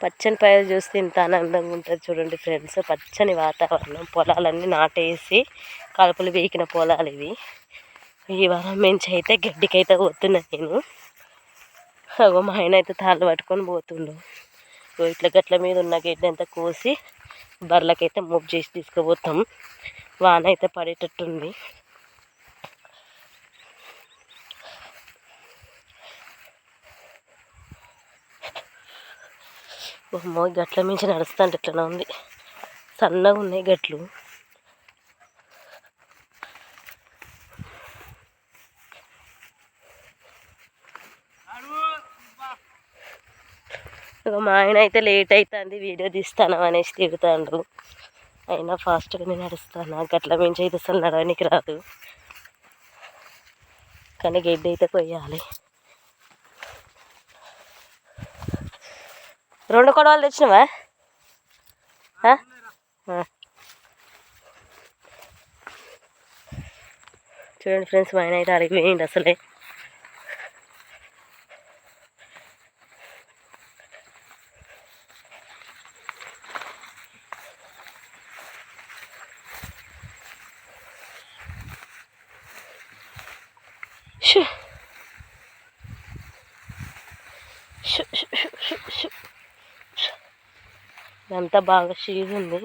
పచ్చని పైరు చూస్తే ఇంత ఆనందంగా ఉంటుంది చూడండి ఫ్రెండ్స్. పచ్చని వాతావరణం పొలాలన్నీ నాటేసి కలుపులు వీకిన పొలాలు ఇవి. ఈ వారం నుంచి అయితే గడ్డికైతే పోతున్నా నేను. అగో మా ఆయన అయితే తాళ్ళు పట్టుకొని పోతుండు. ఇట్లా గట్ల మీద ఉన్న గడ్డి అంతా కోసి బర్రెలకైతే మూవ్ చేసి తీసుకుపోతాం. వాన అయితే పడేటట్టుంది. అమ్మో గట్ల మించి నడుస్తుంటే ఎట్లా ఉంది. సన్నగా ఉన్నాయి గట్లు. ఇక మా ఆయన అయితే లేట్ అవుతుంది వీడియో తీస్తాను అనేసి తిడుతాడు అయినా ఫాస్ట్గానే నడుస్తాను గట్ల మించి అయితే అసలు నడవనికి రాదు. కానీ గడ్డి అయితే కొయ్యాలి. రెండు కొడవలు తెచ్చినవా? చూడండి ఫ్రెండ్స్ మా ఆయన అయితే అడిగి వేయండి అసలే. షూ ఇదంతా బాగా షీజ్ ఉంది.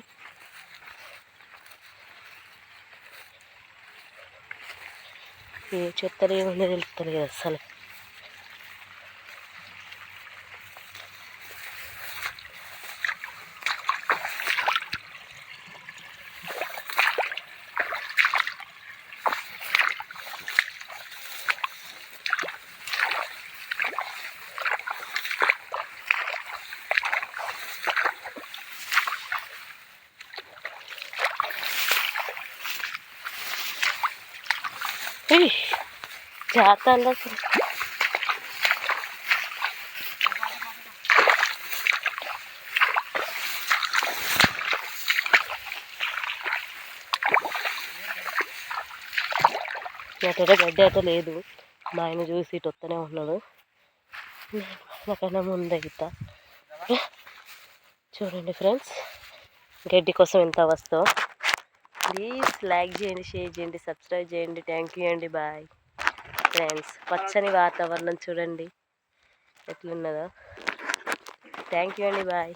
ఏ చెత్తలు ఏముందో తెలుస్తలేదు అసలు. జాత అసలు గడ్డి గడ్డ అయితే లేదు మా ఆయన చూసి ఇటు వస్తూనే ఉన్నాడు నాకైనా ముందు చూడండి ఫ్రెండ్స్ గడ్డి కోసం ఎంత వస్తావు ప్లీజ్ లైక్ చేయండి షేర్ చేయండి సబ్స్క్రైబ్ చేయండి. థ్యాంక్ యూ అండి. బాయ్. ఫ్రెండ్స్ పచ్చని వాతావరణం చూడండి. ఎట్లున్నదో. థ్యాంక్ యూ అండి. బాయ్.